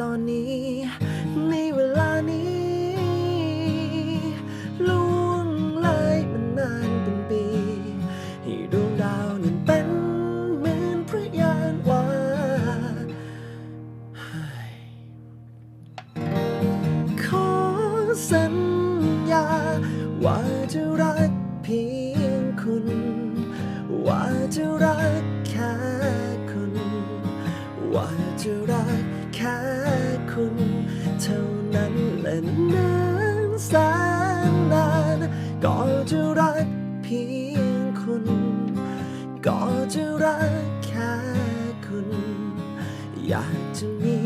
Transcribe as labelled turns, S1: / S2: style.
S1: ตอนนี้ ในเวลานี้ล่วงเลยมันนานเป็นปีให้ดวงดาวนั้นเป็นเหมือนพระยานว่าขอสัญญา ว่าจะรักเพียงคุณ ว่าจะรักแค่คุณ ว่าจะรัก ค่คุณเท่านั้นและนานแสนนานก็จะรักเพียงคุณ ก็จะรักแค่คุณ อยากจะมี